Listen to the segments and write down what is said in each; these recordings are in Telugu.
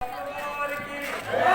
సోప్తార్,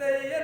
தெய்ய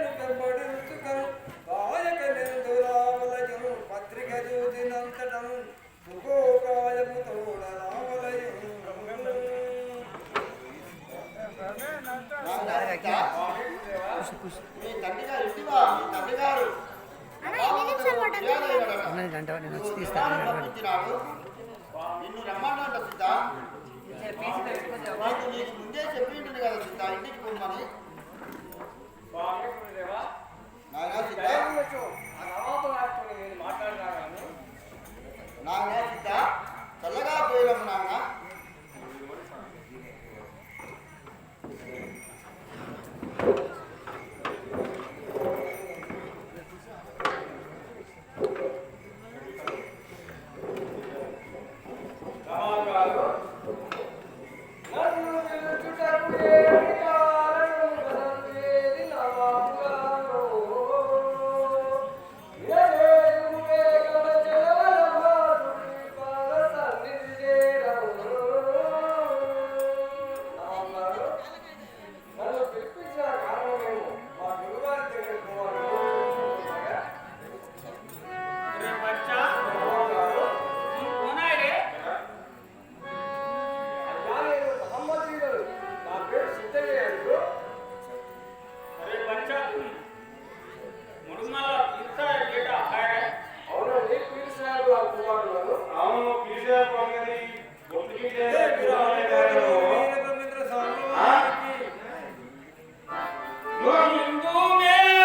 光不灭。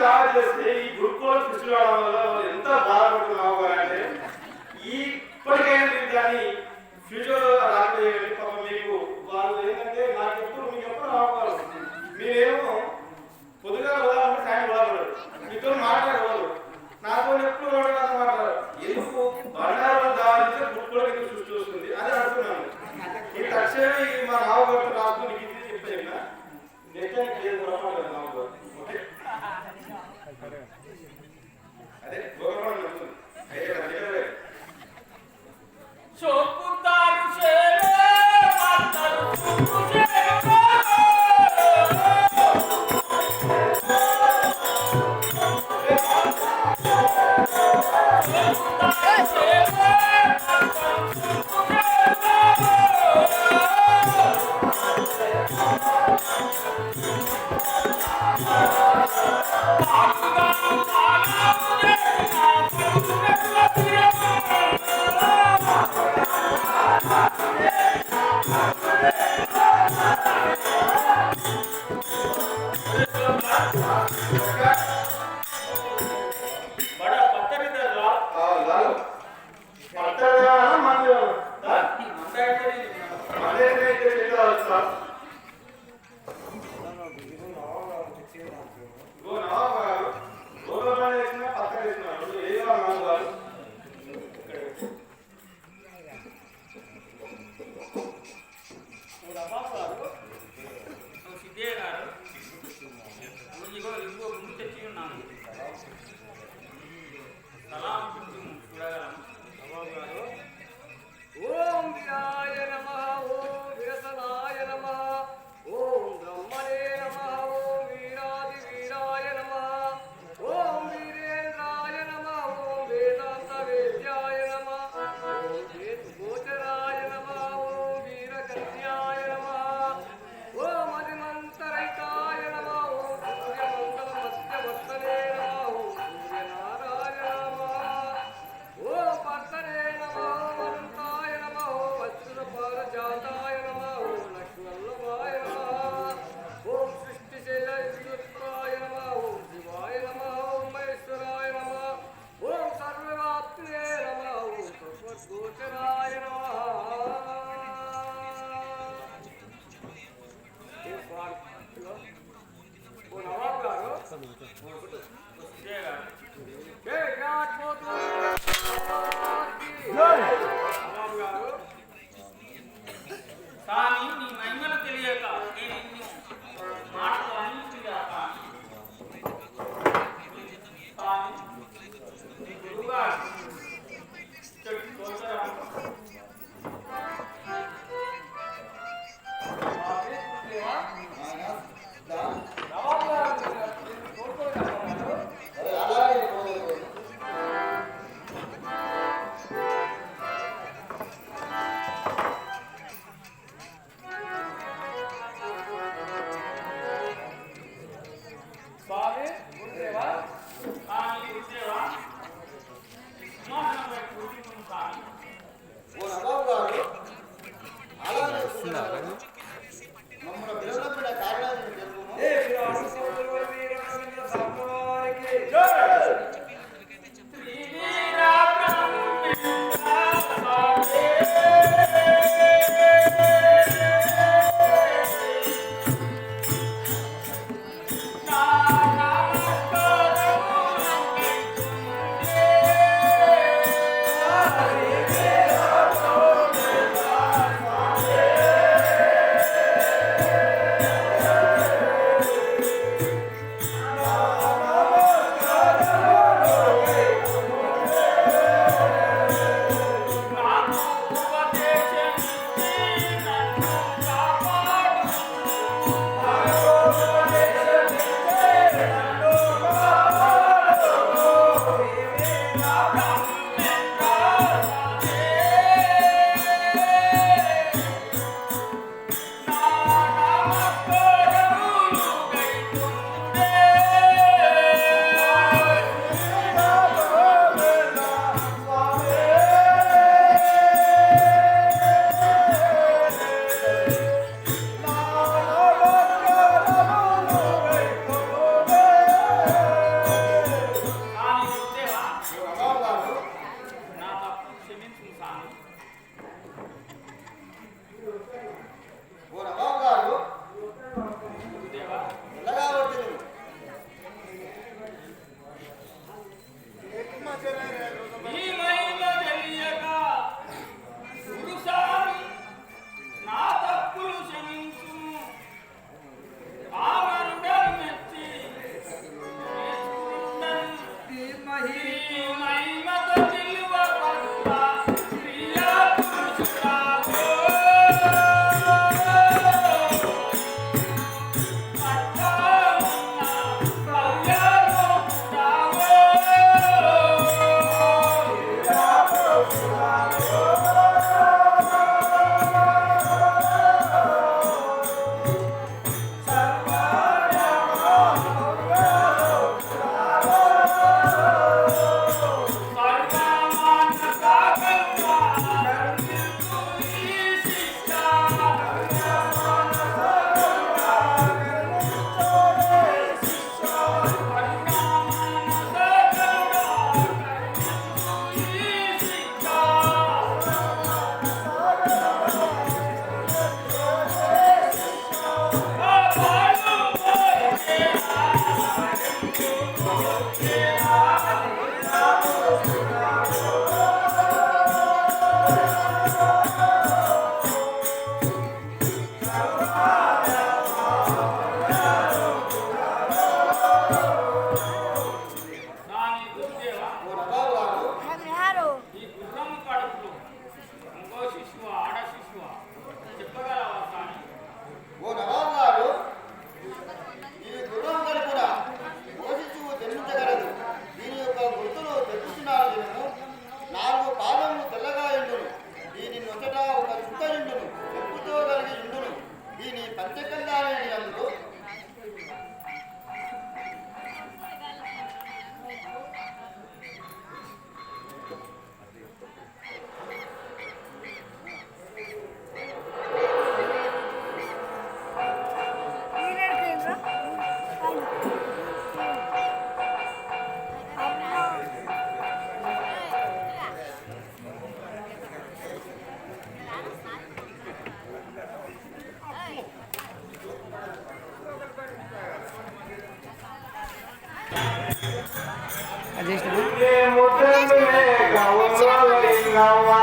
చార్జ్ చేస్తే ఈ గురుకుల సృష్టి రావడం వల్ల ఎంత బాధపడుతున్నావు అంటే ఇప్పటికైనా దాన్ని ఫ్యూచర్ రాకపోయేయాలి పాపం మీకు వాళ్ళు ఏంటంటే నాకు ఎప్పుడు మీకు ఎప్పుడు రావాలి? మీరేమో పొద్దుగా వదలంటే టైం వదలరు. మీతో మాట్లాడవదు నాతో ఎప్పుడు వదలదు మాట్లాడరు ఎందుకు? బండారం దారితే గురుకుల కింద సృష్టి వస్తుంది. అది అడుగుతున్నాను. ఈ తక్షణమే మా నావగట్టు రాస్తూ నీకు ఇది చెప్తా నిజంగా ఏం పొరపాటు నావగట్టు గోకర్ణ ఉంటుంది అయితే దగ్గర